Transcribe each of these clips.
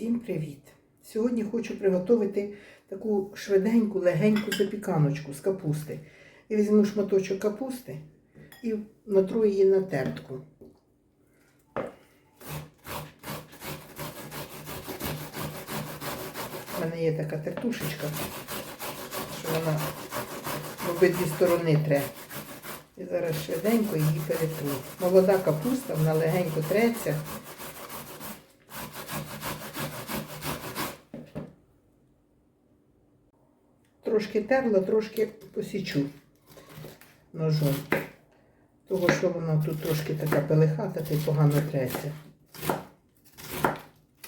Всім привіт! Сьогодні хочу приготувати таку швиденьку, легеньку запіканочку з капусти. Я візьму шматочок капусти і натру її на тертку. У мене є така тертушечка, що вона в обидві сторони тре. І зараз швиденько її перетру. Молода капуста, вона легенько треться. Трошки терла, трошки посічу ножом. Того, що воно тут трошки така пелехата, та й погано треться.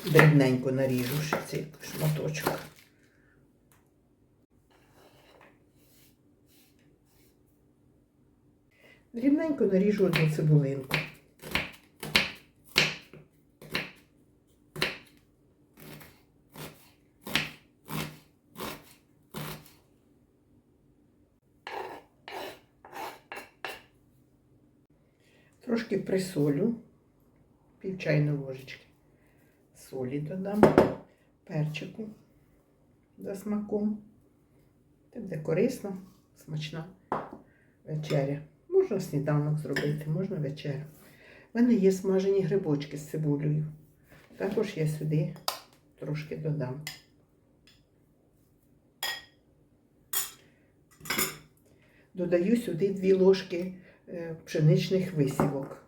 Дрібненько наріжу цей шматочок. Дрібненько наріжу одну цибулинку. Трошки присолю, пів чайної ложечки. Солі додам, перчику за смаком. Це буде корисно, смачна вечеря. Можна сніданок зробити, можна вечерю. У мене є смажені грибочки з цибулею. Також я сюди трошки додам. Додаю сюди дві ложки пшеничних висівок.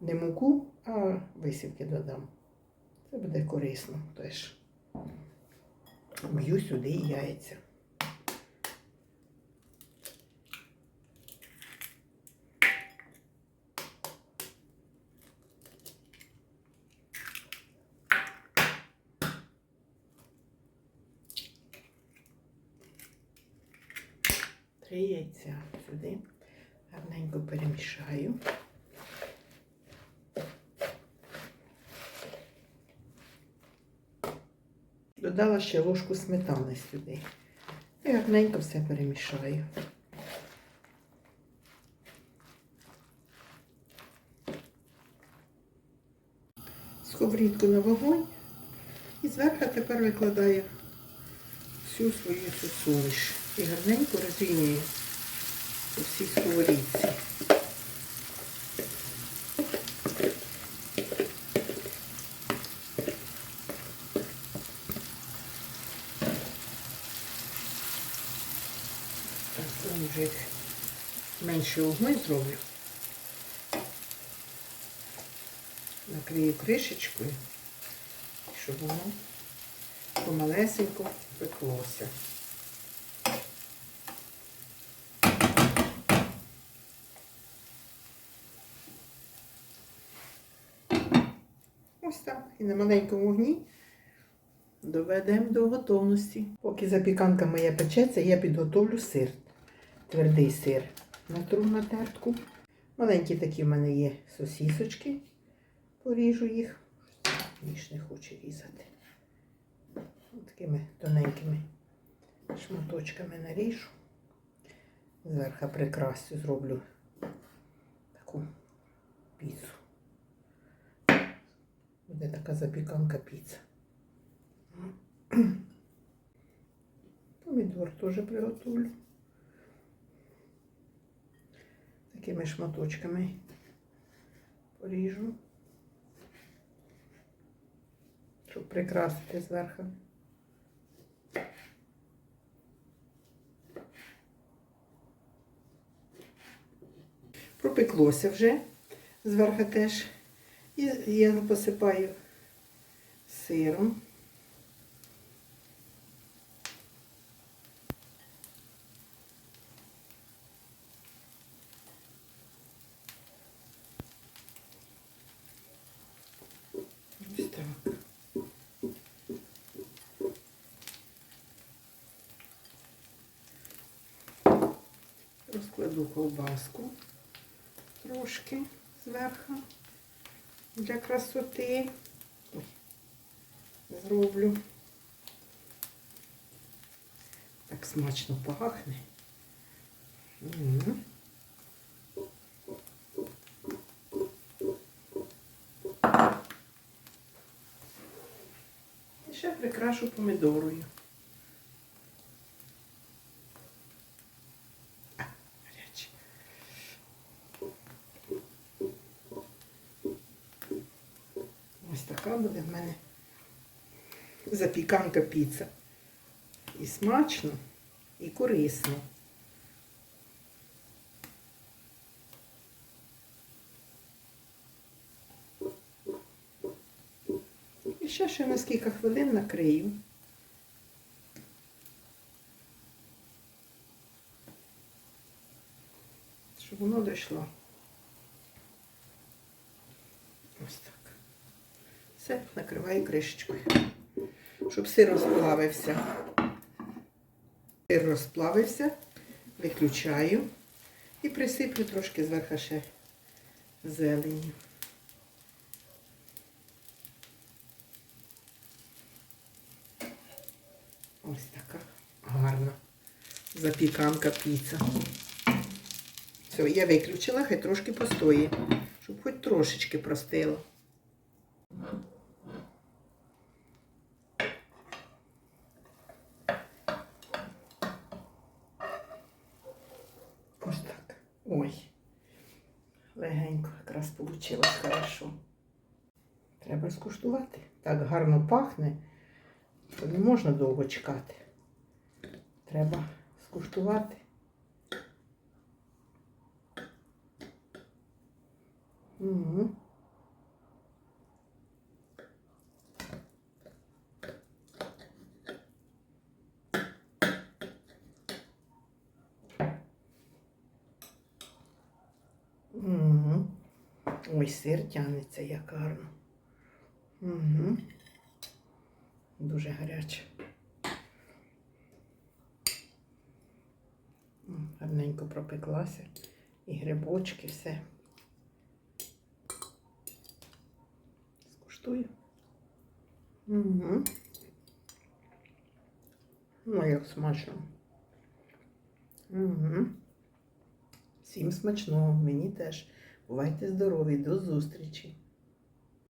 Не муку, а висівки додам. Це буде корисно теж. Б'ю сюди яйця. Три яйця сюди. Гарненько перемішаю. Додала ще ложку сметани сюди. І гарненько все перемішаю. Сковорідку на вогонь і зверху тепер викладаю всю свою цю суміш і гарненько розвінюю по всій сковорідці. Вже менше угли зроблю. Накрию кришечкою, щоб воно помалесенько пеклося. Ось так. І на маленькому вогні доведемо до готовності. Поки запіканка моя печеться, я підготовлю сир. Твердий сир. Натру на тертку. Маленькі такі в мене є сосісочки. Поріжу їх. Ніж не хочу різати. Ось Такими тоненькими шматочками наріжу. Зверху прикрасю зроблю таку піцу. Буде така запіканка піца. Помідор теж приготовлю. Такими шматочками поріжу. Щоб прикрасити зверху. Пропеклося вже зверху теж. І я його посипаю сиром. Розкладу ковбаску трошки зверху для красоти. Ой, зроблю. Так смачно пахне. І ще прикрашу помідорою. А, гаряче. Ось така буде в мене запіканка піца. І смачно, і корисно. І ще ще на скільки хвилин накрию. Щоб воно дійшло. Ось так. Все, накриваю кришечкою. Щоб сир розплавився. Сир розплавився, виключаю і присиплю трошки зверху ще зелені. Ось така гарна запіканка піца. Все, я виключила, хай трошки постоїть, щоб хоч трошечки простило. Ось так. Ой. Легенько якраз вийшло хорошо. Треба скуштувати. Так гарно пахне, що не можна довго чекати. Треба скуштувати. Угу. Ой, сир тягнеться як гарно. Угу. Дуже гаряче. Гарненько пропеклася. І грибочки, все. Скуштую. Угу. Ну, як смачно. Угу. Всім смачного, мені теж. Бувайте здорові, до зустрічі!